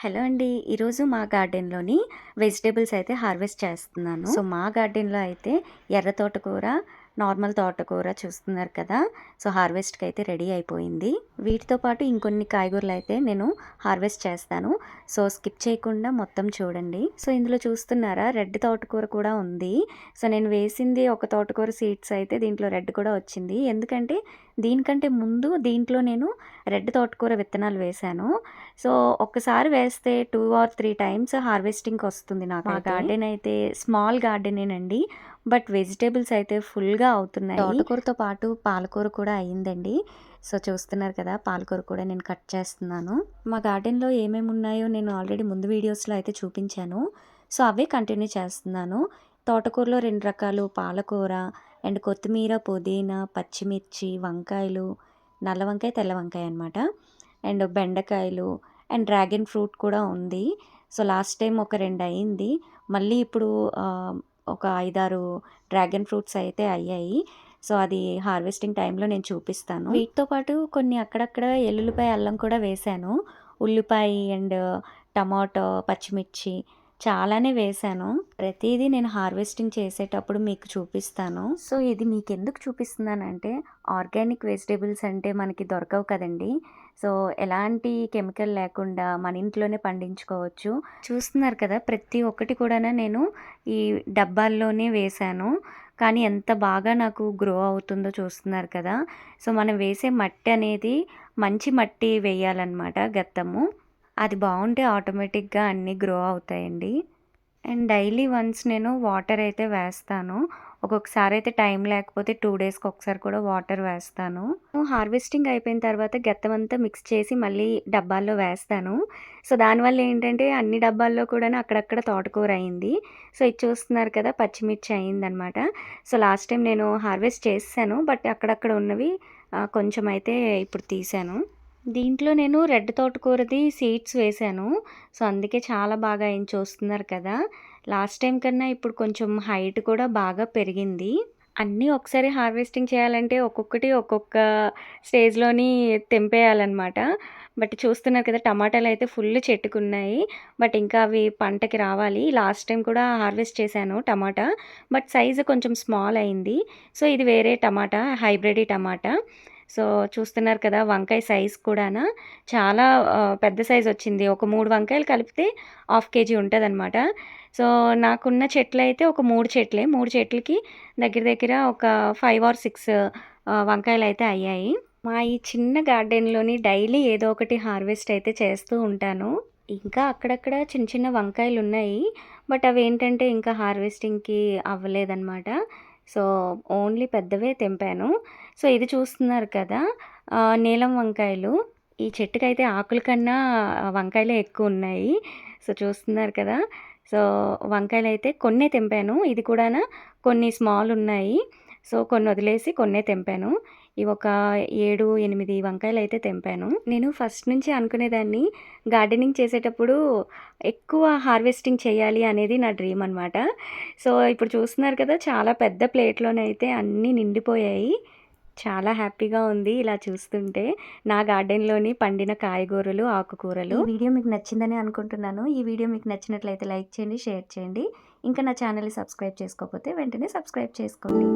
Hello అండి. ఈరోజు మా గార్డెన్లోని వెజిటేబుల్స్ అయితే హార్వెస్ట్ చేస్తున్నాను. సో మా గార్డెన్లో అయితే ఎర్ర తోటకూర నార్మల్ తోటకూర చూస్తున్నారు కదా. సో హార్వెస్ట్కి అయితే రెడీ అయిపోయింది. వీటితో పాటు ఇంకొన్ని కాయగూరలు అయితే నేను హార్వెస్ట్ చేస్తాను. సో స్కిప్ చేయకుండా మొత్తం చూడండి. సో ఇందులో చూస్తున్నారా రెడ్ తోటకూర కూడా ఉంది. సో నేను వేసింది ఒక తోటకూర సీడ్స్ అయితే దీంట్లో రెడ్ కూడా వచ్చింది. ఎందుకంటే దీనికంటే ముందు దీంట్లో నేను రెడ్ తోటకూర విత్తనాలు వేశాను. సో ఒక్కసారి వేస్తే టూ ఆర్ త్రీ టైమ్స్ హార్వెస్టింగ్కి వస్తుంది నాకు మా గార్డెన్ అయితే స్మాల్ గార్డెనేనండి. బట్ వెజిటేబుల్స్ అయితే ఫుల్గా అవుతున్నాయి. తోటకూరతో పాటు పాలకూర కూడా అయ్యిందండి సో చూస్తున్నారు కదా పాలకూర కూడా నేను కట్ చేస్తున్నాను. మా గార్డెన్లో ఏమేమి ఉన్నాయో నేను ఆల్రెడీ ముందు వీడియోస్లో అయితే చూపించాను. సో అవే కంటిన్యూ చేస్తున్నాను. తోటకూరలో రెండు రకాలు పాలకూర అండ్ కొత్తిమీర పుదీనా పచ్చిమిర్చి వంకాయలు నల్ల వంకాయ తెల్ల వంకాయ అనమాట అండ్ బెండకాయలు అండ్ డ్రాగన్ ఫ్రూట్ కూడా ఉంది. సో లాస్ట్ టైం ఒక రెండు అయింది. మళ్ళీ ఇప్పుడు ఒక ఐదారు డ్రాగన్ ఫ్రూట్స్ అయితే అయ్యాయి. సో అది హార్వెస్టింగ్ టైంలో నేను చూపిస్తాను. వీటితో పాటు కొన్ని అక్కడక్కడ ఎల్లుల్లిపాయ అల్లం కూడా వేశాను. ఉల్లిపాయ అండ్ టమాటో పచ్చిమిర్చి చాలానే వేశాను. ప్రతిదీ నేను హార్వెస్టింగ్ చేసేటప్పుడు మీకు చూపిస్తాను. సో ఇది మీకు ఎందుకు చూపిస్తున్నానంటే ఆర్గానిక్ వెజిటేబుల్స్ అంటే మనకి దొరకవు కదండి. సో ఎలాంటి కెమికల్ లేకుండా మన ఇంట్లోనే పండించుకోవచ్చు. చూస్తున్నారు కదా ప్రతి ఒక్కటి కూడా నేను ఈ డబ్బాల్లోనే వేశాను. కానీ ఎంత బాగా నాకు గ్రో అవుతుందో చూస్తున్నారు కదా. సో మనం వేసే మట్టి అనేది మంచి మట్టి వేయాలన్నమాట గత్తము. అది బాగుంటే ఆటోమేటిక్గా అన్నీ గ్రో అవుతాయండి. అండ్ డైలీ వన్స్ నేను వాటర్ అయితే వేస్తాను. ఒక్కొక్కసారి అయితే టైం లేకపోతే టూ డేస్కి ఒకసారి కూడా వాటర్ వేస్తాను. హార్వెస్టింగ్ అయిపోయిన తర్వాత గెత్తమంతా అంతా మిక్స్ చేసి మళ్ళీ డబ్బాల్లో వేస్తాను. సో దానివల్ల ఏంటంటే అన్ని డబ్బాల్లో కూడా అక్కడక్కడ తోటకూర అయింది. సో ఇది చూస్తున్నారు కదా పచ్చిమిర్చి అయిందనమాట. సో లాస్ట్ టైం నేను హార్వెస్ట్ చేశాను బట్ అక్కడక్కడ ఉన్నవి కొంచెం అయితే ఇప్పుడు తీసాను. దీంట్లో నేను రెడ్ తోటకూరది సీడ్స్ వేశాను సో అందుకే చాలా బాగా ఏం చూస్తున్నారు కదా. లాస్ట్ టైం కన్నా ఇప్పుడు కొంచెం హైట్ కూడా బాగా పెరిగింది. అన్నీ ఒకసారి హార్వెస్టింగ్ చేయాలంటే ఒక్కొక్కటి ఒక్కొక్క స్టేజ్లోని తెంపేయాలన్నమాట. బట్ చూస్తున్నారు కదా టమాటాలు అయితే ఫుల్ చెట్టుకున్నాయి. బట్ ఇంకా అవి పంటకి రావాలి. లాస్ట్ టైం కూడా హార్వెస్ట్ చేశాను టమాటా. బట్ సైజు కొంచెం స్మాల్ అయింది. సో ఇది వేరే టమాటా హైబ్రిడ్ టమాటా. సో చూస్తున్నారు కదా వంకాయ సైజ్ కూడానా? చాలా పెద్ద సైజ్ వచ్చింది. ఒక మూడు వంకాయలు కలిపితే హాఫ్ కేజీ ఉంటుంది సో నాకున్న చెట్లు అయితే ఒక మూడు చెట్లే. మూడు చెట్లకి దగ్గర దగ్గర ఒక ఫైవ్ ఆర్ సిక్స్ వంకాయలు అయితే అయ్యాయి. మా ఈ చిన్న గార్డెన్లోని డైలీ ఏదో ఒకటి హార్వెస్ట్ అయితే చేస్తూ ఉంటాను. ఇంకా అక్కడక్కడ చిన్న చిన్న వంకాయలు ఉన్నాయి బట్ అవి ఏంటంటే ఇంకా హార్వెస్టింగ్కి అవ్వలేదన్నమాట. సో ఓన్లీ పెద్దవే తెంపాను. సో ఇది చూస్తున్నారు కదా నీలం వంకాయలు. ఈ చెట్టుకైతే ఆకుల కన్నా వంకాయలే ఎక్కువ ఉన్నాయి సో చూస్తున్నారు కదా సో వంకాయలు అయితే కొన్నే తెంపాను. ఇది కూడా కొన్ని స్మాల్ ఉన్నాయి. సో కొన్ని వదిలేసి కొన్నే తెంపాను. ఇవి ఒక ఏడు ఎనిమిది వంకాయలు అయితే తెంపాను. నేను ఫస్ట్ నుంచి అనుకునేదాన్ని గార్డెనింగ్ చేసేటప్పుడు ఎక్కువ హార్వెస్టింగ్ చేయాలి అనేది నా డ్రీమ్ అనమాట సో ఇప్పుడు చూస్తున్నారు కదా చాలా పెద్ద ప్లేట్లోనైతే అన్నీ నిండిపోయాయి. చాలా హ్యాపీగా ఉంది ఇలా చూస్తుంటే. నా గార్డెన్లోని పండిన కాయగూరలు ఆకుకూరలు. వీడియో మీకు నచ్చిందని అనుకుంటున్నాను. ఈ వీడియో మీకు నచ్చినట్లయితే లైక్ చేయండి షేర్ చేయండి. ఇంకా నా ఛానల్ని సబ్స్క్రైబ్ చేసుకోకపోతే వెంటనే సబ్స్క్రైబ్ చేసుకోండి.